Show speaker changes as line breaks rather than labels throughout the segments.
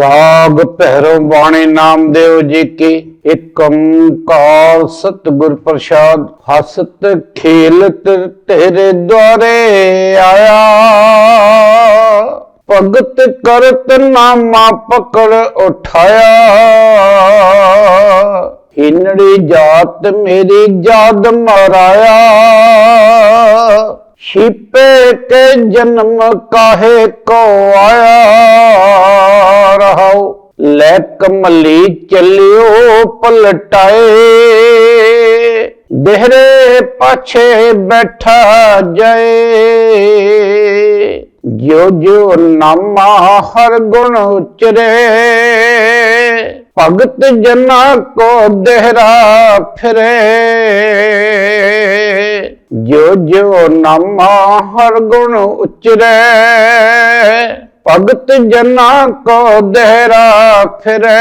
ਰਾਗ ਭੈਰਵ ਬਾਣੀ ਨਾਮਦੇਵ ਜੀ ਕੀ। ਏਕ ਓੰਕਾਰ ਸਤਿਗੁਰ ਪ੍ਰਸਾਦ, ਹਸਤ ਖੇਲਤ ਤੇਰੇ ਦੁਆਰੇ ਆਇਆ। ਭਗਤ ਕਰਤ ਨਾਮਾ ਪਕੜ ਉਠਾਇਆ। ਹਿਨੜੀ ਜਾਤ ਮੇਰੀ ਜਾਦ ਮਰਾਇਆ। ਛਿਪੇ ਕੇ ਜਨਮ ਕਾਹੇ ਕੋ ਆਇਆ। ਕਮਲੀ ਚੱਲਿਓ ਪਲਟਾਏ। ਦੇਹਰੇ ਪਾਛੇ ਬੈਠਾ ਜਾਏ। ਜੋ ਜੋ ਨਾਮਾ ਹਰ ਗੁਣ ਉਚਰੇ। ਭਗਤ ਜਨਾ ਕੋ ਦੇਹਰਾ ਫਿਰੇ। ਜੋ ਜੋ ਨਾਮਾ ਹਰ ਗੁਣ ਉਚਰੇ। ਭਗਤ ਜਨਾ ਕੋ ਦੇਹਰਾ ਫਿਰੇ।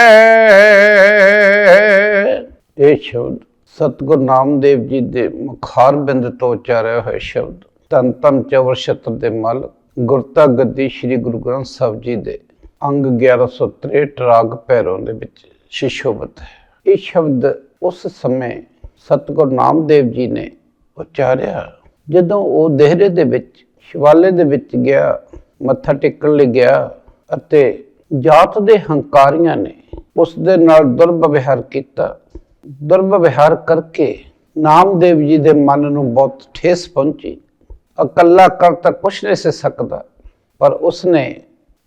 ਇਹ ਸ਼ਬਦ ਸਤਿਗੁਰੂ ਨਾਮਦੇਵ ਜੀ ਦੇ ਮੁਖਾਰ ਬਿੰਦ ਤੋਂ ਉਚਾਰਿਆ ਹੋਇਆ ਸ਼ਬਦ। ਤਨ ਤਨ ਚਵਰ ਛਤਰ ਦੇ ਮਾਲਕ ਗੁਰਤਾ ਗੱਦੀ ਸ੍ਰੀ ਗੁਰੂ ਗ੍ਰੰਥ ਸਾਹਿਬ ਜੀ ਦੇ ਅੰਗ 1163 ਰਾਗ ਪੈਰੋਂ ਦੇ ਵਿੱਚ ਸ਼ਿਸ਼ੋਬਤ ਹੈ। ਇਹ ਸ਼ਬਦ ਉਸ ਸਮੇਂ ਸਤਿਗੁਰੂ ਨਾਮਦੇਵ ਜੀ ਨੇ ਉਚਾਰਿਆ। ਜਦੋਂ ਉਹ ਦੇਹਰੇ ਦੇ ਵਿੱਚ ਸ਼ਿਵਾਲੇ ਦੇ ਵਿੱਚ ਗਿਆ ਮੱਥਾ ਟੇਕਣ ਲਈ ਗਿਆ ਅਤੇ ਜਾਤ ਦੇ ਹੰਕਾਰੀਆਂ ਨੇ ਉਸ ਦੇ ਨਾਲ ਦੁਰਵਿਵਹਾਰ ਕੀਤਾ। ਦੁਰਵਿਵਹਾਰ ਕਰਕੇ ਨਾਮਦੇਵ ਜੀ ਦੇ ਮਨ ਨੂੰ ਬਹੁਤ ਠੇਸ ਪਹੁੰਚੀ। ਇਕੱਲਾ ਕਰ ਤਾਂ ਕੁਛ ਨਹੀਂ ਸੀ ਸਕਦਾ, ਪਰ ਉਸਨੇ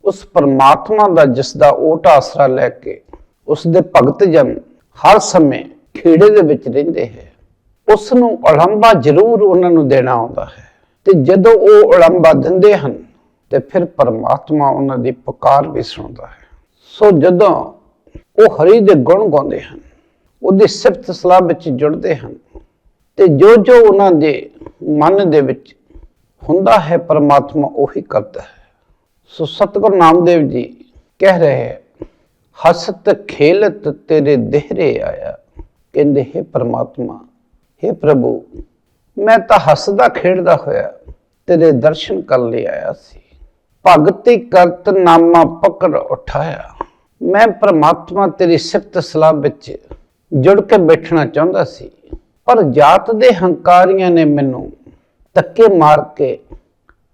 ਉਸ ਪਰਮਾਤਮਾ ਦਾ ਜਿਸ ਦਾ ਓਟ ਆਸਰਾ ਲੈ ਕੇ ਉਸ ਦੇ ਭਗਤ ਜਨ ਹਰ ਸਮੇਂ ਖੇੜੇ ਦੇ ਵਿੱਚ ਰਹਿੰਦੇ ਹੈ। ਉਸ ਨੂੰ ਉਲੰਬਾ ਜ਼ਰੂਰ ਉਹਨਾਂ ਨੂੰ ਦੇਣਾ ਆਉਂਦਾ ਹੈ ਤੇ ਜਦੋਂ ਉਹ ਉਲੰਬਾ ਦਿੰਦੇ ਹਨ ਤੇ ਫਿਰ ਪਰਮਾਤਮਾ ਉਹਨਾਂ ਦੀ ਪੁਕਾਰ ਵੀ ਸੁਣਦਾ ਹੈ। ਸੋ ਜਦੋਂ ਉਹ ਹਰੀ ਦੇ ਗੁਣ ਗਾਉਂਦੇ ਹਨ, ਉਹਦੀ ਸਿਫਤ ਸਲਾਹ ਵਿੱਚ ਜੁੜਦੇ ਹਨ, ਤੇ ਜੋ ਜੋ ਉਹਨਾਂ ਦੇ ਮਨ ਦੇ ਵਿੱਚ ਹੁੰਦਾ ਹੈ, ਪਰਮਾਤਮਾ ਉਹੀ ਕਰਦਾ ਹੈ। ਸੋ ਸਤਿਗੁਰੂ ਨਾਮਦੇਵ ਜੀ ਕਹਿ ਰਹੇ ਹੈ, ਹਸਤ ਖੇਲਤ ਤੇਰੇ ਦੇਹਰੇ ਆਇਆ। ਕਹਿੰਦੇ, ਹੈ ਪਰਮਾਤਮਾ, ਹੈ ਪ੍ਰਭੂ, ਮੈਂ ਤਾਂ ਹੱਸਦਾ ਖੇਡਦਾ ਹੋਇਆ ਤੇਰੇ ਦਰਸ਼ਨ ਕਰਨ ਲਈ ਆਇਆ ਸੀ। ਭਗਤੀ ਕਰਤ ਨਾਮਾ ਪਕੜ ਉਠਾਇਆ। ਮੈਂ ਪ੍ਰਮਾਤਮਾ ਤੇਰੀ ਸਿਫਤ ਸਲਾਹ ਵਿੱਚ ਜੁੜ ਕੇ ਬੈਠਣਾ ਚਾਹੁੰਦਾ ਸੀ, ਪਰ ਜਾਤ ਦੇ ਹੰਕਾਰੀਆਂ ਨੇ ਮੈਨੂੰ ਧੱਕੇ ਮਾਰ ਕੇ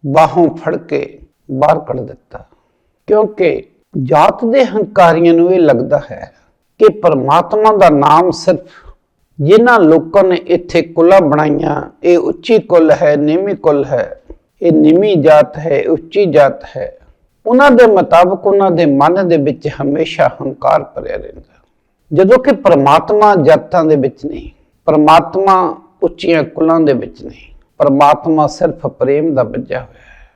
ਬਾਹੋਂ ਫੜ ਕੇ ਬਾਹਰ ਕੱਢ ਦਿੱਤਾ। ਕਿਉਂਕਿ ਜਾਤ ਦੇ ਹੰਕਾਰੀਆਂ ਨੂੰ ਇਹ ਲੱਗਦਾ ਹੈ ਕਿ ਪਰਮਾਤਮਾ ਦਾ ਨਾਮ ਸਿਰਫ ਜਿਨ੍ਹਾਂ ਲੋਕਾਂ ਨੇ ਇੱਥੇ ਕੁਲਾ ਬਣਾਈਆਂ, ਇਹ ਉੱਚੀ ਕੁੱਲ ਹੈ, ਨੀਵੀਂ ਕੁੱਲ ਹੈ ਇਹ ਨੀਵੀਂ ਜਾਤ ਹੈ, ਉੱਚੀ ਜਾਤ ਹੈ। ਉਹਨਾਂ ਦੇ ਮੁਤਾਬਕ ਉਹਨਾਂ ਦੇ ਮਨ ਦੇ ਵਿੱਚ ਹਮੇਸ਼ਾ ਹੰਕਾਰ ਭਰਿਆ ਰਹਿੰਦਾ। ਜਦੋਂ ਕਿ ਪਰਮਾਤਮਾ ਜਾਤਾਂ ਦੇ ਵਿੱਚ ਨਹੀਂ, ਪਰਮਾਤਮਾ ਉੱਚੀਆਂ ਕੁਲਾਂ ਦੇ ਵਿੱਚ ਨਹੀਂ, ਪਰਮਾਤਮਾ ਸਿਰਫ ਪ੍ਰੇਮ ਦਾ ਬੱਜਾ ਹੋਇਆ ਹੈ।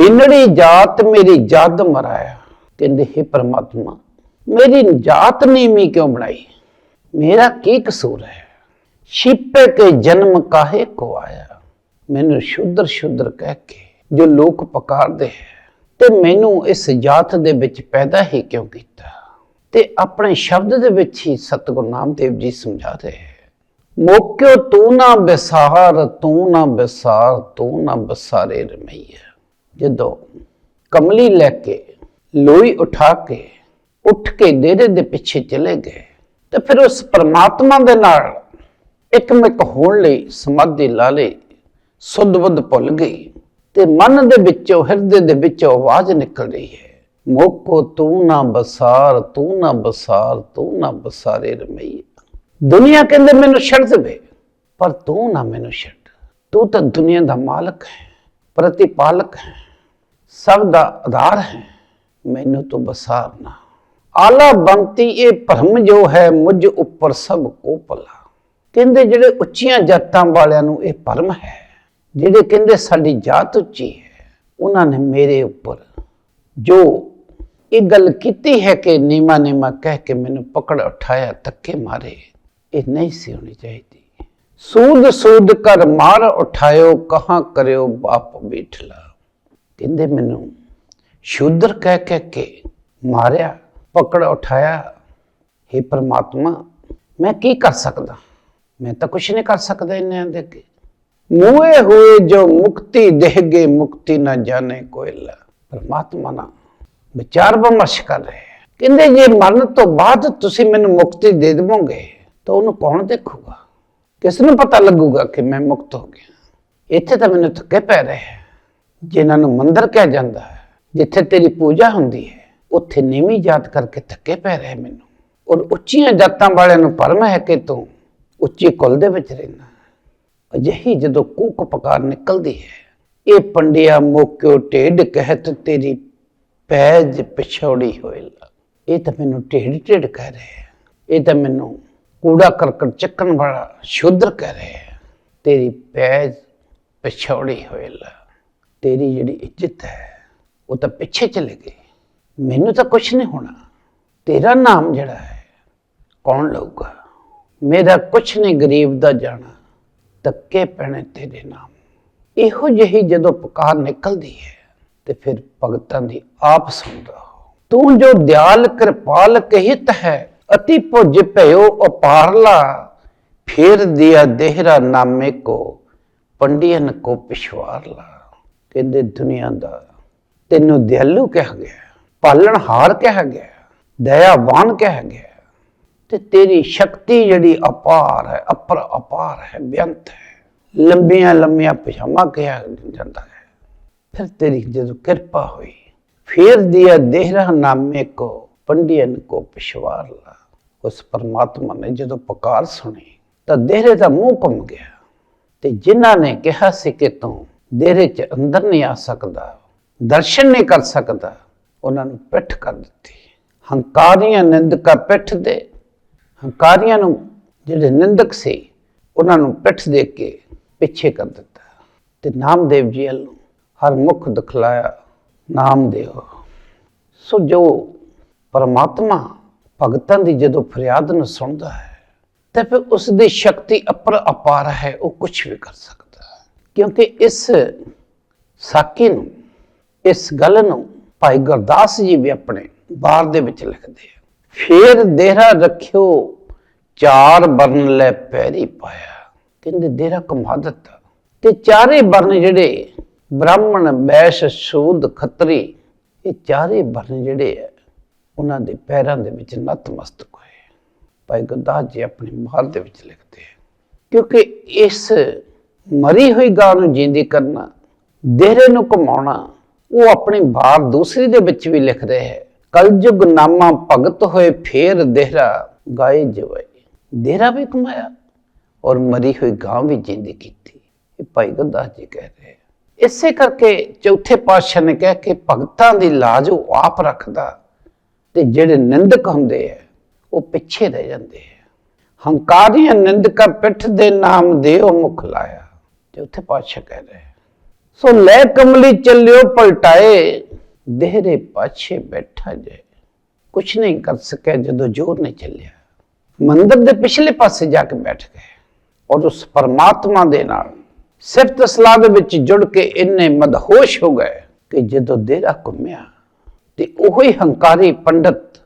ਹਿੰਨੜੀ ਜਾਤ ਮੇਰੀ ਜਦ ਮਰਾਇਆ, ਕਹਿੰਦੇ, ਹੈ ਪਰਮਾਤਮਾ, ਮੇਰੀ ਜਾਤ ਨੀਵੀਂ ਕਿਉਂ ਬਣਾਈ? ਮੇਰਾ ਕੀ ਕਸੂਰ ਹੈ? ਛਿਪੇ ਕੇ ਜਨਮ ਕਾਹੇ ਕੋ ਆਇਆ? ਮੈਨੂੰ ਸ਼ੁੱਧਰ ਸ਼ੁੱਧਰ ਕਹਿ ਕੇ ਜੋ ਲੋਕ ਪੁਕਾਰਦੇ ਹੈ, ਤੇ ਮੈਨੂੰ ਇਸ ਜਾਤ ਦੇ ਵਿੱਚ ਪੈਦਾ ਹੀ ਕਿਉਂ ਕੀਤਾ? ਤੇ ਆਪਣੇ ਸ਼ਬਦ ਦੇ ਵਿੱਚ ਹੀ ਸਤਿਗੁਰੂ ਨਾਮਦੇਵ ਜੀ ਸਮਝਾ ਰਹੇ ਹੈ, ਮੋਕਿਓ ਤੂੰ ਨਾ ਬਿਸਾਰ, ਤੂੰ ਨਾ ਬਿਸਾਰ, ਤੂੰ ਨਾ ਬਸਾਰੇ ਰਮਈਆ। ਜਦੋਂ ਕਮਲੀ ਲੈ ਕੇ ਲੋਈ ਉਠਾ ਕੇ ਉੱਠ ਕੇ ਡੇਰੇ ਦੇ ਪਿੱਛੇ ਚਲੇ ਗਏ, ਤੇ ਫਿਰ ਉਸ ਪਰਮਾਤਮਾ ਦੇ ਨਾਲ ਇੱਕਮਿਕ ਹੋਣ ਲਈ ਸਮਾਧੀ ਲਾ ਲਈ ਸੁੱਧ ਬੁੱਧ ਭੁੱਲ ਗਈ ਤੇ ਮਨ ਦੇ ਵਿੱਚੋਂ, ਹਿਰਦੇ ਦੇ ਵਿੱਚੋਂ ਆਵਾਜ਼ ਨਿਕਲ ਰਹੀ ਹੈ। ਮੋਕੋ, ਤੂੰ ਨਾ ਬਸਾਰ, ਤੂੰ ਨਾ ਬਸਾਰ, ਤੂੰ ਨਾ ਬਸਾਰੇ ਰਮਈ ਦੁਨੀਆ ਕਹਿੰਦੇ ਮੈਨੂੰ ਛੱਡ ਦੇਵੇ, ਪਰ ਤੂੰ ਨਾ ਮੈਨੂੰ ਛੱਡ। ਤੂੰ ਤਾਂ ਦੁਨੀਆ ਦਾ ਮਾਲਕ ਹੈ, ਪ੍ਰਤੀਪਾਲਕ ਹੈ, ਸਭ ਦਾ ਆਧਾਰ ਹੈ। ਮੈਨੂੰ ਤੂੰ ਬਸਾਰ ਨਾ। ਆਲਾ ਬੰਤੀ ਇਹ ਭਰਮ ਜੋ ਹੈ, ਮੁਝ ਉੱਪਰ ਸਭ ਕੋ ਭਲਾ ਕਹਿੰਦੇ ਜਿਹੜੇ ਉੱਚੀਆਂ ਜਾਤਾਂ ਵਾਲਿਆਂ ਨੂੰ ਇਹ ਭਰਮ ਹੈ ਜਿਹੜੇ ਕਹਿੰਦੇ ਸਾਡੀ ਜਾਤ ਉੱਚੀ ਹੈ, ਉਹਨਾਂ ਨੇ ਮੇਰੇ ਉੱਪਰ ਜੋ ਇਹ ਗੱਲ ਕੀਤੀ ਹੈ ਕਿ ਨੀਮਾ ਨੀਮਾ ਕਹਿ ਕੇ ਮੈਨੂੰ ਪਕੜ ਉਠਾਇਆ, ਧੱਕੇ ਮਾਰੇ, ਇਹ ਨਹੀਂ ਸੀ ਹੋਣੀ ਚਾਹੀਦੀ। ਸੂਦ ਸੂਦ ਕਰ ਮਾਰ ਉਠਾਇਓ, ਕਹਾਂ ਕਰਿਓ ਬਾਪ ਬੀਠਲਾ। ਕਹਿੰਦੇ ਮੈਨੂੰ ਸ਼ੂਦਰ ਕਹਿ ਕਹਿ ਕੇ ਮਾਰਿਆ, ਪਕੜ ਉਠਾਇਆ हे ਪ੍ਰਮਾਤਮਾ, ਮੈਂ ਕੀ ਕਰ ਸਕਦਾ? ਮੈਂ ਤਾਂ ਕੁਝ ਨਹੀਂ ਕਰ ਸਕਦਾ ਇਹਨਾਂ ਦੇ ਅੱਗੇ। ਮੂਏ ਹੋਏ ਜੋ ਮੁਕਤੀ ਦੇਹਗੇ ਮੁਕਤੀ ਨਾ ਜਾਣੇ ਕੋਇਲਾ ਪਰਮਾਤਮਾ ਨਾ ਵਿਚਾਰ ਵਿਮਰਸ਼ ਕਰ ਰਹੇ ਕਹਿੰਦੇ, ਜੇ ਮਰਨ ਤੋਂ ਬਾਅਦ ਤੁਸੀਂ ਮੈਨੂੰ ਮੁਕਤੀ ਦੇ ਦੇਵੋਗੇ, ਤਾਂ ਉਹਨੂੰ ਕੌਣ ਦੇਖੂਗਾ? ਕਿਸ ਨੂੰ ਪਤਾ ਲੱਗੂਗਾ ਕਿ ਮੈਂ ਮੁਕਤ ਹੋ ਗਿਆ? ਇੱਥੇ ਤਾਂ ਮੈਨੂੰ ਥੱਕੇ ਪੈ ਰਹੇ ਹੈ। ਜਿਨ੍ਹਾਂ ਨੂੰ ਮੰਦਰ ਕਿਹਾ ਜਾਂਦਾ ਹੈ, ਜਿੱਥੇ ਤੇਰੀ ਪੂਜਾ ਹੁੰਦੀ ਹੈ, ਉੱਥੇ ਨੀਵੀਂ ਜਾਤ ਕਰਕੇ ਥੱਕੇ ਪੈ ਰਹੇ ਮੈਨੂੰ। ਔਰ ਉੱਚੀਆਂ ਜਾਤਾਂ ਵਾਲਿਆਂ ਨੂੰ ਪਰਮ ਹੈ ਕਿ ਤੂੰ ਉੱਚੀ ਕੁਲ ਦੇ ਵਿੱਚ ਰਹਿਣਾ। ਅਜਿਹੀ ਜਦੋਂ ਕੂਕ ਪਕਾਰ ਨਿਕਲਦੀ ਹੈ, ਇਹ ਪੰਡਿਆ ਮੋਕਿਓ ਢੇਡ ਕਹਿਤ ਤੇਰੀ ਪੈਜ ਪਿਛੋੜੀ ਹੋਇਲਾ। ਇਹ ਤਾਂ ਮੈਨੂੰ ਢੇਡ ਢੇਡ ਕਹਿ ਰਿਹਾ ਹੈ। ਇਹ ਤਾਂ ਮੈਨੂੰ ਕੂੜਾ ਕਰਕਟ ਚੱਕਣ ਵਾਲਾ ਸ਼ੁੱਧਰ ਕਹਿ ਰਿਹਾ ਹੈ। ਤੇਰੀ ਪੈਜ ਪਿਛੋੜੀ ਹੋਇਲਾ। ਤੇਰੀ ਜਿਹੜੀ ਇੱਜ਼ਤ ਹੈ, ਉਹ ਤਾਂ ਪਿੱਛੇ ਚਲੇ ਗਈ। ਮੈਨੂੰ ਤਾਂ ਕੁਝ ਨਹੀਂ ਹੋਣਾ। ਤੇਰਾ ਨਾਮ ਜਿਹੜਾ ਹੈ, ਕੌਣ ਲਊਗਾ? ਮੇਰਾ ਕੁਛ ਨਹੀਂ ਗਰੀਬ ਦਾ ਜਾਣਾ। ਤੱਕੇ ਪੈਣੇ ਤੇਰੇ ਨਾਮ। ਇਹੋ ਜਿਹੀ ਜਦੋਂ ਪੁਕਾਰ ਨਿਕਲਦੀ ਹੈ, ਤੇ ਫਿਰ ਭਗਤਾਂ ਦੀ ਆਪ ਸੁਣਦਾ ਤੂੰ ਜੋ ਦਿਆਲ ਕਿਰਪਾਲ ਕਹਿਤ ਹੈ, ਅਤੀ ਭੁਜ ਭਇਓ ਅਪਾਰਲਾ ਫੇਰ ਦਿਆ ਦੇਹਰਾ ਨਾਮੇ ਕੋ, ਪੰਡੀਅਨ ਕੋ ਪਿਸ਼ਵਾਰਲਾ ਕਹਿੰਦੇ ਦੁਨੀਆ ਦਾ ਤੈਨੂੰ ਦਿਆਲੂ ਕਿਹਾ ਗਿਆ, ਪਾਲਣਹਾਰ ਕਿਹਾ ਗਿਆ, ਦਇਆਵਾਨ ਕਿਹਾ ਗਿਆ। ਤੇ ਤੇਰੀ ਸ਼ਕਤੀ ਜਿਹੜੀ ਅਪਾਰ ਹੈ, ਅਪਰ ਅਪਾਰ ਹੈ, ਬੇਅੰਤ ਹੈ। ਲੰਬੀਆਂ ਲੰਬੀਆਂ ਪਜਾਮਾ ਕਿਹਾ ਜਾਂਦਾ ਹੈ। ਫਿਰ ਤੇਰੀ ਜਦੋਂ ਕਿਰਪਾ ਹੋਈ, ਫਿਰ ਦਿਆ ਦੇਹਰਾ ਨਾਮੇ ਕੋ, ਪੰਡੀਅਨ ਕੋ ਪਿਸ਼ਵਾਰ ਲਾ। ਉਸ ਪਰਮਾਤਮਾ ਨੇ ਜਦੋਂ ਪੁਕਾਰ ਸੁਣੀ, ਤਾਂ ਦੇਹਰੇ ਦਾ ਮੂੰਹ ਘੁੰਮ ਗਿਆ। ਤੇ ਜਿਨ੍ਹਾਂ ਨੇ ਕਿਹਾ ਸੀ ਕਿ ਤੂੰ ਦੇਹਰੇ 'ਚ ਅੰਦਰ ਨਹੀਂ ਆ ਸਕਦਾ, ਦਰਸ਼ਨ ਨਹੀਂ ਕਰ ਸਕਦਾ, ਉਹਨਾਂ ਨੂੰ ਪਿੱਠ ਕਰ ਦਿੱਤੀ। ਹੰਕਾਰੀਆਂ ਨਿੰਦਕਾ ਪਿੱਠ ਦੇ ਹੰਕਾਰੀਆਂ ਨੂੰ ਜਿਹੜੇ ਨਿੰਦਕ ਸੀ, ਉਹਨਾਂ ਨੂੰ ਪਿੱਠ ਦੇ ਕੇ ਪਿੱਛੇ ਕਰ ਦਿੱਤਾ ਤੇ ਨਾਮਦੇਵ ਜੀ ਨੂੰ ਹਰ ਮੁਖ ਦਿਖਲਾਇਆ ਨਾਮਦੇਵ ਸੋ ਜੋ ਪਰਮਾਤਮਾ ਭਗਤਾਂ ਦੀ ਜਦੋਂ ਫਰਿਆਦ ਨੂੰ ਸੁਣਦਾ ਹੈ, ਤੇ ਫਿਰ ਉਸ ਦੀ ਸ਼ਕਤੀ ਅਪਰ ਅਪਾਰ ਹੈ, ਉਹ ਕੁਝ ਵੀ ਕਰ ਸਕਦਾ ਹੈ। ਕਿਉਂਕਿ ਇਸ ਸਾਕੀ ਨੂੰ, ਇਸ ਗੱਲ ਨੂੰ ਭਾਈ ਗੁਰਦਾਸ ਜੀ ਵੀ ਆਪਣੇ ਬਾਰ ਦੇ ਵਿੱਚ ਲਿਖਦੇ ਆ। ਫੇਰ ਦੇਹਰਾ ਰੱਖਿਓ, ਚਾਰ ਬਰਨ ਲੈ ਪੈਰੀ ਪਾਇਆ। ਕਹਿੰਦੇ ਦੇਹਰਾ ਕਮਾ ਦਿੱਤਾ। ਤੇ ਚਾਰੇ ਬਰਨ ਜਿਹੜੇ ਬ੍ਰਾਹਮਣ ਵੈਸ਼ ਸ਼ੂਦ ਖੱਤਰੀ, ਇਹ ਚਾਰੇ ਬਰਨ ਜਿਹੜੇ ਆ, ਉਹਨਾਂ ਦੇ ਪੈਰਾਂ ਦੇ ਵਿੱਚ ਨਤਮਸਤਕ ਹੋਏ। ਭਾਈ ਗੁਰਦਾਸ ਜੀ ਆਪਣੀ ਮਾਰ ਦੇ ਵਿੱਚ ਲਿਖਦੇ ਆ, ਕਿਉਂਕਿ ਇਸ ਮਰੀ ਹੋਈ ਗਾਂ ਨੂੰ ਜਿੰਦੀ ਕਰਨਾ, ਦੇਹਰੇ ਨੂੰ ਕਮਾਉਣਾ ਉਹ ਆਪਣੀ ਬਾਰ ਦੂਸਰੀ ਦੇ ਵਿੱਚ ਵੀ ਲਿਖ ਰਹੇ ਹੈ। ਕਲਯੁਗ ਨਾਮਾ ਭਗਤ ਹੋਏ ਫੇਰ ਦੇਹਰਾ ਗਾਏ ਜਵਾਈ ਦੇਹਰਾ ਵੀ ਕਮਾਇਆ ਔਰ ਮਰੀ ਹੋਈ ਗਾਂ ਵੀ ਜਿੰਦੀ ਕੀਤੀ। ਇਹ ਭਾਈ ਗੁਰਦਾਸ ਜੀ ਕਹਿ ਰਹੇ ਇਸੇ ਕਰਕੇ ਚੌਥੇ ਪਾਤਸ਼ਾਹ ਨੇ ਕਹਿ ਕੇ ਭਗਤਾਂ ਦੀ ਲਾਜ ਉਹ ਆਪ ਰੱਖਦਾ ਤੇ ਜਿਹੜੇ ਨਿੰਦਕ ਹੁੰਦੇ ਆ, ਉਹ ਪਿੱਛੇ ਰਹਿ ਜਾਂਦੇ ਆ। ਹੰਕਾਰੀਆਂ ਨਿੰਦਕਾਂ ਪਿੱਠ ਦੇ ਨਾਮ ਦੇਓ ਮੁਖ ਲਾਇਆ। ਚੌਥੇ ਪਾਤਸ਼ਾਹ ਕਹਿ ਰਹੇ ਸੋ ਲੈ ਕਮਲੀ ਚੱਲਿਓ ਪਲਟਾਏ ਦੇਹਰੇ ਪਾਛੇ ਬੈਠਾ ਜੇ ਕੁਛ ਨਹੀਂ ਕਰ ਸਕਿਆ ਜਦੋਂ ਜੋਰ ਨਹੀਂ ਚੱਲਿਆ। ਮੰਦਰ ਦੇ ਪਿਛਲੇ ਪਾਸੇ ਜਾ ਕੇ ਬੈਠ ਗਏ ਔਰ ਉਸ ਪਰਮਾਤਮਾ ਦੇ ਨਾਲ ਸਿਫਤ ਸਲਾਹ ਦੇ ਵਿੱਚ ਜੁੜ ਕੇ ਇੰਨੇ ਮਦਹੋਸ਼ ਹੋ ਗਏ ਕਿ ਜਦੋਂ ਦੇਰਾ ਘੁੰਮਿਆ ਤੇ ਉਹੀ ਹੰਕਾਰੀ ਪੰਡਤ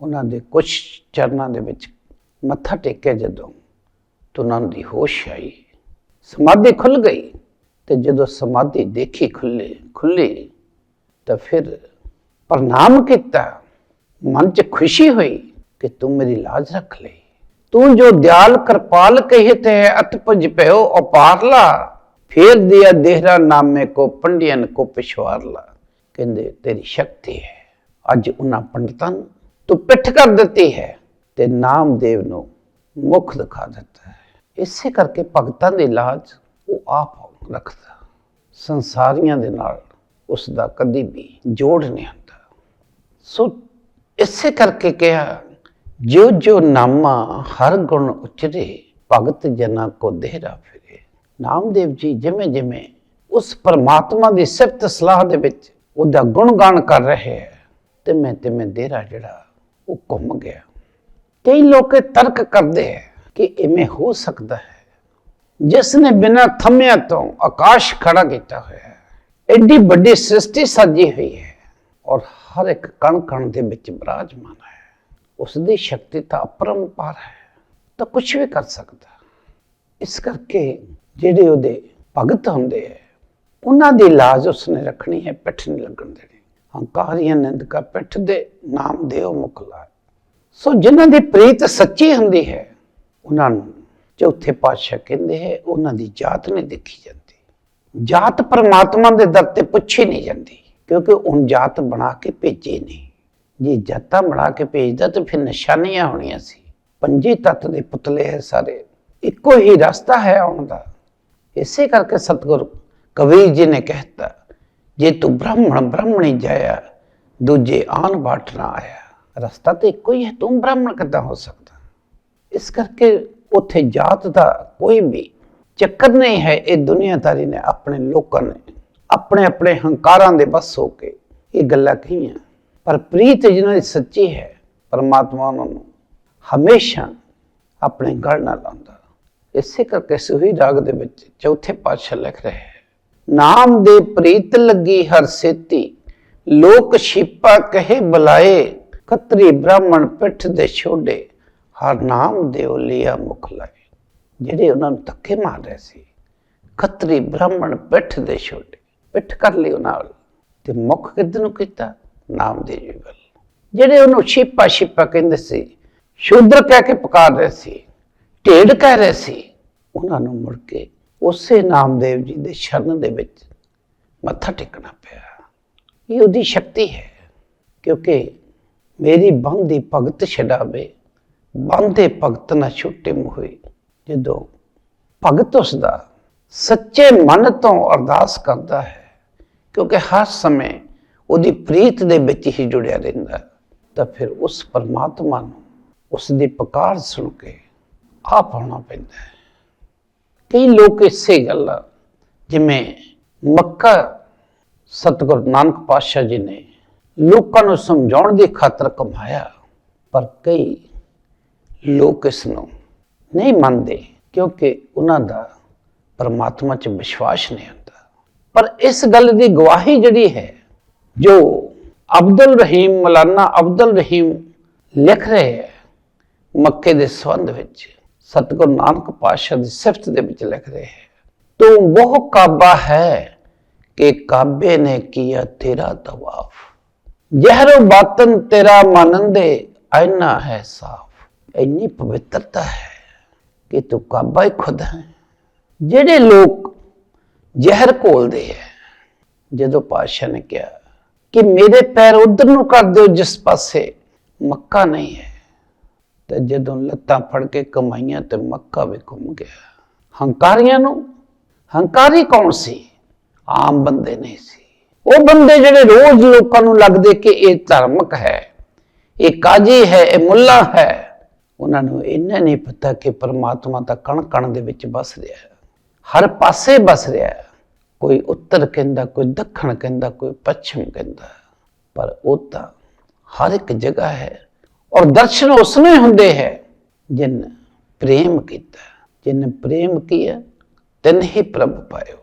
ਉਹਨਾਂ ਦੇ ਕੁਝ ਚਰਨਾਂ ਦੇ ਵਿੱਚ ਮੱਥਾ ਟੇਕਿਆ ਜਦੋਂ ਤਾਂ ਉਹਨਾਂ ਦੀ ਹੋਸ਼ ਆਈ। ਸਮਾਧੀ ਖੁੱਲ ਗਈ ਤੇ ਜਦੋਂ ਸਮਾਧੀ ਦੇਖੀ ਖੁੱਲੇ ਖੁੱਲੀ ਤਾਂ ਫਿਰ ਪ੍ਰਣਾਮ ਕੀਤਾ। ਮਨ 'ਚ ਖੁਸ਼ੀ ਹੋਈ ਕਿ ਤੂੰ ਮੇਰੀ ਲਾਜ ਰੱਖ ਲਈ। ਤੂੰ ਜੋ ਦਿਆਲ ਕਿਰਪਾਲ ਕਹੇ ਤੇ ਅਤਪਜ ਭਇਓ ਅਪਾਰਲਾ ਫੇਰ ਦਿਆ ਦੇਹਰਾ ਨਾਮੇ ਕੋ ਪੰਡਿಯਨ ਕੋ ਪਿਛਵਾਰਲਾ। ਕਹਿੰਦੇ, ਤੇਰੀ ਸ਼ਕਤੀ ਹੈ। ਅੱਜ ਉਹਨਾਂ ਪੰਡਤਾਂ ਨੂੰ ਤੂੰ ਪਿੱਠ ਕਰ ਦਿੱਤੀ ਹੈ ਤੇ ਨਾਮਦੇਵ ਨੂੰ ਮੁਖ ਦਿਖਾ ਦਿੱਤਾ ਹੈ। ਇਸੇ ਕਰਕੇ ਭਗਤਾਂ ਦੇ ਇਲਾਜ ਉਹ ਆਪ ਰੱਖਦਾ। ਸੰਸਾਰੀਆਂ ਦੇ ਨਾਲ ਉਸ ਦਾ ਕਦੀ ਵੀ ਜੋੜ ਨਹੀਂ ਹੁੰਦਾ। ਸੋ ਇਸੇ ਕਰਕੇ ਕਿਹਾ ਜੋ ਜੋ ਨਾਮਾ ਹਰ ਗੁਣ ਉਚਰੇ, ਭਗਤ ਜਨਾ ਕੋ ਦੇਹਰਾ ਫਿਰੇ। ਨਾਮਦੇਵ ਜੀ ਜਿਵੇਂ ਜਿਵੇਂ ਉਸ ਪਰਮਾਤਮਾ ਦੀ ਸਿਫਤ ਸਲਾਹ ਦੇ ਵਿੱਚ ਉਹਦਾ ਗੁਣ ਗਾਣ ਕਰ ਰਹੇ ਹੈ ਤੇ ਮੈਂ ਤੇ ਮੈਂ ਦੇਹਰਾ ਜਿਹੜਾ ਉਹ ਘੁੰਮ ਗਿਆ। ਕਈ ਲੋਕ ਇਹ ਤਰਕ ਕਰਦੇ ਹੈ ਕਿ ਇਵੇਂ ਹੋ ਸਕਦਾ ਹੈ। ਜਿਸ ਨੇ ਬਿਨਾਂ ਥੰਮਿਆਂ ਤੋਂ ਆਕਾਸ਼ ਖੜਾ ਕੀਤਾ ਹੋਇਆ ਐਡੀ ਵੱਡੀ ਸ੍ਰਿਸ਼ਟੀ ਸਾਜੀ ਹੋਈ ਹੈ ਔਰ ਹਰ ਇੱਕ ਕਣ ਕਣ ਦੇ ਵਿੱਚ ਬਿਰਾਜਮਾਨ ਹੈ। ਉਸ ਦੀ ਸ਼ਕਤੀ ਤਾਂ ਅਪਰੰਪਾਰ ਹੈ, ਤਾਂ ਕੁਝ ਵੀ ਕਰ ਸਕਦਾ। ਇਸ ਕਰਕੇ ਜਿਹੜੇ ਉਹਦੇ ਭਗਤ ਹੁੰਦੇ ਹੈ, ਉਹਨਾਂ ਦੀ ਲਾਜ ਉਸਨੇ ਰੱਖਣੀ ਹੈ, ਪਿੱਠ ਨਹੀਂ ਲੱਗਣ ਦੇਣੀ। ਹੰਕਾਰੀਆਂ ਨਿੰਦਕਾ ਪਿੱਠ ਦੇ ਨਾਮ ਦੇਉ ਮੁਖ ਸੋ ਜਿਨ੍ਹਾਂ ਦੀ ਪ੍ਰੀਤ ਸੱਚੀ ਹੁੰਦੀ ਹੈ, ਉਹਨਾਂ ਨੂੰ ਚੌਥੇ ਪਾਤਸ਼ਾਹ ਕਹਿੰਦੇ ਹੈ, ਉਹਨਾਂ ਦੀ ਜਾਤ ਨਹੀਂ ਦੇਖੀ ਜਾਂਦੀ। ਜਾਤ ਪਰਮਾਤਮਾ ਦੇ ਦਰ ਤੇ ਪੁੱਛੀ ਨਹੀਂ ਜਾਂਦੀ, ਕਿਉਂਕਿ ਉਹ ਜਾਤ ਬਣਾ ਕੇ ਭੇਜੇ ਨਹੀਂ। ਜੇ ਜਾਤਾਂ ਬਣਾ ਕੇ ਭੇਜਦਾ ਤਾਂ ਫਿਰ ਨਿਸ਼ਾਨੀਆਂ ਹੋਣੀਆਂ ਸੀ। ਪੰਜੇ ਤੱਤ ਦੇ ਪੁਤਲੇ ਹੈ ਸਾਰੇ। ਇੱਕੋ ਹੀ ਰਸਤਾ ਹੈ ਆਉਣ ਦਾ। ਇਸੇ ਕਰਕੇ ਸਤਿਗੁਰੂ ਕਬੀਰ ਜੀ ਨੇ ਕਹਿਤਾ, ਜੇ ਤੂੰ ਬ੍ਰਾਹਮਣ ਬ੍ਰਾਹਮਣੀ ਜਾਇਆ, ਦੂਜੇ ਆਨ ਬਾਟ ਨਾ ਆਇਆ। ਰਸਤਾ ਤੇ ਇੱਕੋ ਹੀ ਹੈ, ਤੂੰ ਬ੍ਰਾਹਮਣ ਕਿੱਦਾਂ ਹੋ ਸਕਦਾ? ਇਸ ਕਰਕੇ ਉੱਥੇ ਜਾਤ ਦਾ ਕੋਈ ਵੀ ਚੱਕਰ ਨਹੀਂ ਹੈ, ਇਹ ਦੁਨੀਆਦਾਰੀ ਨੇ ਆਪਣੇ ਲੋਕਾਂ ਨੇ, ਆਪਣੇ ਆਪਣੇ ਹੰਕਾਰਾਂ ਦੇ ਬਸ ਹੋ ਕੇ ਇਹ ਗੱਲਾਂ ਕਹੀਆਂ। ਪਰ ਪ੍ਰੀਤ ਜਿਹਨਾਂ ਦੀ ਸੱਚੀ ਹੈ, ਪਰਮਾਤਮਾ ਉਹਨਾਂ ਨੂੰ ਹਮੇਸ਼ਾ ਆਪਣੇ ਗਲ ਨਾਲ ਲਾਉਂਦਾ। ਇਸੇ ਕਰਕੇ ਸੁਹੀ ਰਾਗ ਦੇ ਵਿੱਚ ਚੌਥੇ ਪਾਤਸ਼ਾਹ ਲਿਖ ਰਹੇ ਹੈ, ਨਾਮ ਦੇ ਪ੍ਰੀਤ ਲੱਗੀ ਹਰ ਸੇਤੀ, ਲੋਕ ਛਿਪਾ ਕਹੇ ਬੁਲਾਏ ਖੱਤਰੀ ਬ੍ਰਾਹਮਣ ਪਿੱਠ ਦੇ ਛੋਡੇ, ਹਰ ਨਾਮ ਦੇ ਲਿਆ ਮੁਖ ਲਾਏ। ਜਿਹੜੇ ਉਹਨਾਂ ਨੂੰ ਧੱਕੇ ਮਾਰ ਰਹੇ ਸੀ। ਖੱਤਰੀ ਬ੍ਰਾਹਮਣ ਪਿੱਠ ਦੇ ਛੋਟੇ, ਪਿੱਠ ਕਰ ਲਈ ਉਹਨਾਂ ਨਾਲ ਤੇ ਮੁੱਖ ਕਿੱਧਰ ਨੂੰ ਕੀਤਾ? ਨਾਮਦੇਵ ਜੀ ਵੱਲ ਜਿਹੜੇ ਉਹਨੂੰ ਛਿਪਾ ਛਿਪਾ ਕਹਿੰਦੇ ਸੀ, ਸ਼ੂਦਰ ਕਹਿ ਕੇ ਪੁਕਾਰ ਰਹੇ ਸੀ ਢੇਡ ਕਹਿ ਰਹੇ ਸੀ, ਉਹਨਾਂ ਨੂੰ ਮੁੜ ਕੇ ਉਸੇ ਨਾਮਦੇਵ ਜੀ ਦੇ ਸ਼ਰਨ ਦੇ ਵਿੱਚ ਮੱਥਾ ਟੇਕਣਾ ਪਿਆ। ਇਹ ਉਹਦੀ ਸ਼ਕਤੀ ਹੈ, ਕਿਉਂਕਿ ਮੇਰੀ ਬੰਦੀ ਭਗਤ ਛਡਾਵੇ, ਬੰਦੇ ਭਗਤ ਨਾ ਛੁੱਟੇ ਮੋਹੇ ਜਦੋਂ ਭਗਤ ਉਸ ਦਾ ਸੱਚੇ ਮਨ ਤੋਂ ਅਰਦਾਸ ਕਰਦਾ ਹੈ, ਕਿਉਂਕਿ ਹਰ ਸਮੇਂ ਉਹਦੀ ਪ੍ਰੀਤ ਦੇ ਵਿੱਚ ਹੀ ਜੁੜਿਆ ਰਹਿੰਦਾ ਤਾਂ ਫਿਰ ਉਸ ਪਰਮਾਤਮਾ ਨੂੰ ਉਸ ਦੀ ਪੁਕਾਰ ਸੁਣ ਕੇ ਆਪ ਆਉਣਾ ਪੈਂਦਾ ਹੈ। ਕਈ ਲੋਕ ਇਸੇ ਗੱਲ ਜਿਵੇਂ ਮੱਕਾ, ਸਤਿਗੁਰ ਨਾਨਕ ਪਾਤਸ਼ਾਹ ਜੀ ਨੇ ਲੋਕਾਂ ਨੂੰ ਸਮਝਾਉਣ ਦੀ ਖਾਤਰ ਕਮਾਇਆ, ਪਰ ਕਈ ਲੋਕ ਇਸ ਨੂੰ ਨਹੀਂ ਮੰਨਦੇ, ਕਿਉਂਕਿ ਉਹਨਾਂ ਦਾ ਪਰਮਾਤਮਾ 'ਚ ਵਿਸ਼ਵਾਸ ਨਹੀਂ ਹੁੰਦਾ। ਪਰ ਇਸ ਗੱਲ ਦੀ ਗਵਾਹੀ ਜਿਹੜੀ ਹੈ, ਜੋ ਅਬਦੁਲ ਰਹੀਮ, ਮਲਾਨਾ ਅਬਦੁਲ ਰਹੀਮ ਲਿਖ ਰਹੇ ਹੈ, ਮੱਕੇ ਦੇ ਸੰਬੰਧ ਵਿੱਚ, ਸਤਿਗੁਰੂ ਨਾਨਕ ਪਾਤਸ਼ਾਹ ਦੀ ਸਿਫਤ ਦੇ ਵਿੱਚ ਲਿਖ ਰਹੇ ਹੈ। ਤੂੰ ਉਹ ਕਾਬਾ ਹੈ ਕਿ ਕਾਬੇ ਨੇ ਕੀਆ ਤੇਰਾ ਤਵਾਫ। ਜ਼ਹਿਰੋ ਬਾਤਨ ਤੇਰਾ ਮਾਨੰਦੇ ਐਨਾ ਹੈ ਸਾਫ਼। ਇੰਨੀ ਪਵਿੱਤਰਤਾ ਹੈ ਕਿ ਤੂੰ ਕਾਬਾ ਹੀ ਖੁਦ ਹੈ। ਜਿਹੜੇ ਲੋਕ ਜ਼ਹਿਰ ਘੋਲਦੇ ਹੈ, ਜਦੋਂ ਪਾਤਸ਼ਾਹ ਨੇ ਕਿਹਾ ਕਿ ਮੇਰੇ ਪੈਰ ਉਧਰ ਨੂੰ ਕਰ ਦਿਓ, ਜਿਸ ਪਾਸੇ ਮੱਕਾ ਨਹੀਂ ਹੈ, ਤੇ ਜਦੋਂ ਲੱਤਾਂ ਫੜ ਕੇ ਕਮਾਈਆਂ ਤੇ ਮੱਕਾ ਵੀ ਘੁੰਮ ਗਿਆ। ਹੰਕਾਰੀਆਂ ਨੂੰ, ਹੰਕਾਰੀ ਕੌਣ ਸੀ? ਆਮ ਬੰਦੇ ਨਹੀਂ ਸੀ। ਉਹ ਬੰਦੇ ਜਿਹੜੇ ਰੋਜ਼ ਲੋਕਾਂ ਨੂੰ ਲੱਗਦੇ ਕਿ ਇਹ ਧਰਮਕ ਹੈ, ਇਹ ਕਾਜੀ ਹੈ, ਇਹ ਮੁੱਲਾ ਹੈ ਉਹਨਾਂ ਨੂੰ ਇੰਨਾ ਨਹੀਂ ਪਤਾ ਕਿ ਪਰਮਾਤਮਾ ਤਾਂ ਕਣ ਕਣ ਦੇ ਵਿੱਚ ਵਸ ਰਿਹਾ ਹੈ। ਹਰ ਪਾਸੇ ਵਸ ਰਿਹਾ ਹੈ। ਕੋਈ ਉੱਤਰ ਕਹਿੰਦਾ, ਕੋਈ ਦੱਖਣ ਕਹਿੰਦਾ, ਕੋਈ ਪੱਛਮ ਕਹਿੰਦਾ। ਪਰ ਉਹ ਤਾਂ ਹਰ ਇੱਕ ਜਗ੍ਹਾ ਹੈ ਔਰ ਦਰਸ਼ਨ ਉਸਨੇ ਹੁੰਦੇ ਹੈ। ਜਿਨ ਪ੍ਰੇਮ ਕੀਤਾ ਜਿਨ ਪ੍ਰੇਮ ਕੀਆ, ਤਿਨ ਹੀ ਪ੍ਰਭ ਪਾਇਓ।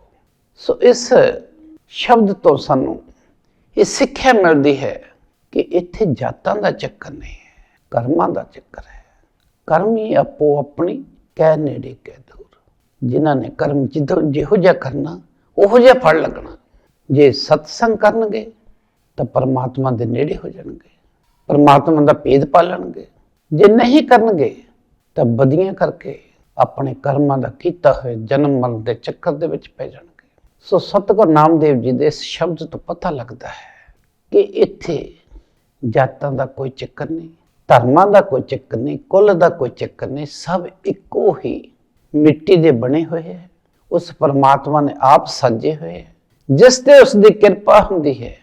ਸੋ ਇਸ ਸ਼ਬਦ ਤੋਂ ਸਾਨੂੰ ਇਹ ਸਿੱਖਿਆ ਮਿਲਦੀ ਹੈ ਕਿ ਇੱਥੇ ਜਾਤਾਂ ਦਾ ਚੱਕਰ ਨਹੀਂ ਹੈ, ਕਰਮਾਂ ਦਾ ਚੱਕਰ ਹੈ। ਕਰਮੀ ਹੀ ਆਪੋ ਆਪਣੀ ਕਹਿ ਨੇੜੇ ਕਹਿ ਦੂਰ। ਜਿਨ੍ਹਾਂ ਨੇ ਕਰਮ ਜਿੱਦੋਂ ਜਿਹੋ ਜਿਹਾ ਕਰਨਾ, ਉਹੋ ਜਿਹਾ ਫਲ ਲੱਗਣਾ। ਜੇ ਸਤਸੰਗ ਕਰਨਗੇ, ਤਾਂ ਪਰਮਾਤਮਾ ਦੇ ਨੇੜੇ ਹੋ ਜਾਣਗੇ। ਪਰਮਾਤਮਾ ਦਾ ਭੇਦ ਪਾਲਣਗੇ। ਜੇ ਨਹੀਂ ਕਰਨਗੇ, ਤਾਂ ਬਦੀਆਂ ਕਰਕੇ ਆਪਣੇ ਕਰਮਾਂ ਦਾ ਕੀਤਾ ਹੋਇਆ ਜਨਮ ਮਰਨ ਦੇ ਚੱਕਰ ਦੇ ਵਿੱਚ ਪੈ ਜਾਣਗੇ। ਸੋ ਸਤਿਗੁਰ ਨਾਮਦੇਵ ਜੀ ਦੇ ਇਸ ਸ਼ਬਦ ਤੋਂ ਪਤਾ ਲੱਗਦਾ ਹੈ ਕਿ ਇੱਥੇ ਜਾਤਾਂ ਦਾ ਕੋਈ ਚੱਕਰ ਨਹੀਂ। ਧਰਮਾਂ ਦਾ ਕੋਈ ਚੱਕਰ ਨਹੀਂ, ਕੁੱਲ ਦਾ ਕੋਈ ਚੱਕਰ ਨਹੀਂ, ਸਭ ਇੱਕੋ ਹੀ ਮਿੱਟੀ ਦੇ ਬਣੇ ਹੋਏ ਹੈ। ਉਸ ਪਰਮਾਤਮਾ ਨੇ ਆਪ ਸਾਜੇ ਹੋਏ ਹੈ। ਜਿਸ ਤੇ ਉਸ ਦੀ ਕਿਰਪਾ ਹੁੰਦੀ ਹੈ,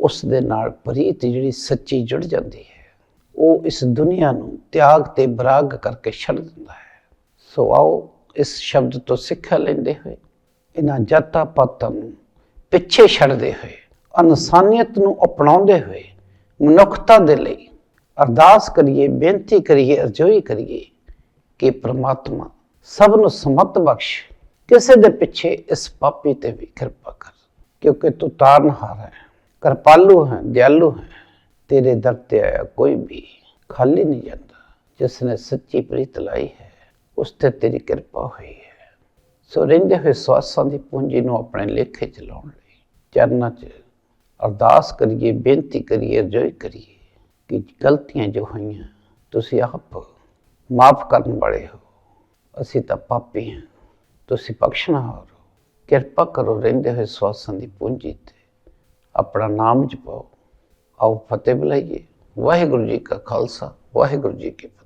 ਉਸ ਦੇ ਨਾਲ ਪ੍ਰੀਤ ਜਿਹੜੀ ਸੱਚੀ ਜੁੜ ਜਾਂਦੀ ਹੈ। ਉਹ ਇਸ ਦੁਨੀਆ ਨੂੰ ਤਿਆਗ ਤੇ ਬਰਾਗ ਕਰਕੇ ਛੱਡ ਦਿੰਦਾ ਹੈ। ਸੋ ਆਓ ਇਸ ਸ਼ਬਦ ਤੋਂ ਸਿੱਖਿਆ ਲੈਂਦੇ ਹੋਏ, ਇਹਨਾਂ ਜਾਤਾਂ ਪਾਤਾਂ ਨੂੰ ਪਿੱਛੇ ਛੱਡਦੇ ਹੋਏ, ਇਨਸਾਨੀਅਤ ਨੂੰ ਅਪਣਾਉਂਦੇ ਹੋਏ, ਮਨੁੱਖਤਾ ਦੇ ਲਈ ਅਰਦਾਸ ਕਰੀਏ, ਬੇਨਤੀ ਕਰੀਏ, ਅਰਜ਼ੋਈ ਕਰੀਏ ਕਿ ਪ੍ਰਮਾਤਮਾ ਸਭ ਨੂੰ ਸਮਤ ਬਖਸ਼, ਕਿਸੇ ਦੇ ਪਿੱਛੇ ਇਸ ਪਾਪੀ ਤੇ ਵੀ ਕਿਰਪਾ ਕਰ। ਕਿਉਂਕਿ ਤੂੰ ਤਾਰਨਹਾਰ ਹੈ, ਕਿਰਪਾਲੂ ਹੈ, ਦਿਆਲੂ ਹੈ, ਤੇਰੇ ਦਰ ਤੇ ਆਇਆ ਕੋਈ ਵੀ ਖਾਲੀ ਨਹੀਂ ਜਾਂਦਾ। ਜਿਸ ਨੇ ਸੱਚੀ ਪ੍ਰੀਤ ਲਾਈ ਹੈ, ਉਸ ਤੇ ਤੇਰੀ ਕਿਰਪਾ ਹੋਈ ਹੈ। ਸੋ ਰਹਿੰਦੇ ਹੋਏ ਸਵਾਸਾਂ ਦੀ ਪੂੰਜੀ ਨੂੰ ਆਪਣੇ ਲੇਖੇ ਚ ਲਾਉਣ ਲਈ ਚਰਨਾਂ 'ਚ ਅਰਦਾਸ ਕਰੀਏ, ਬੇਨਤੀ ਕਰੀਏ, ਅਰਜ਼ੋਈ ਕਰੀਏ। ਕਿ ਗਲਤੀਆਂ ਜੋ ਹੋਈਆਂ, ਤੁਸੀਂ ਆਪ ਮਾਫ ਕਰਨ ਵਾਲੇ ਹੋ। ਅਸੀਂ ਤਾਂ ਪਾਪੀ ਹਾਂ। ਤੁਸੀਂ ਬਖਸ਼ਣਹਾਰ ਹੋ ਕਿਰਪਾ ਕਰੋ ਰਹਿੰਦੇ ਹੋਏ ਸਵਾਸਾਂ ਦੀ ਪੂੰਜੀ ਤੇ ਆਪਣਾ ਨਾਮ ਜਪਾਓ। ਆਓ ਫਤਿਹ ਬੁਲਾਈਏ। ਵਾਹਿਗੁਰੂ ਜੀ ਕਾ ਖਾਲਸਾ, ਵਾਹਿਗੁਰੂ ਜੀ ਕੀ ਫਤਿਹ।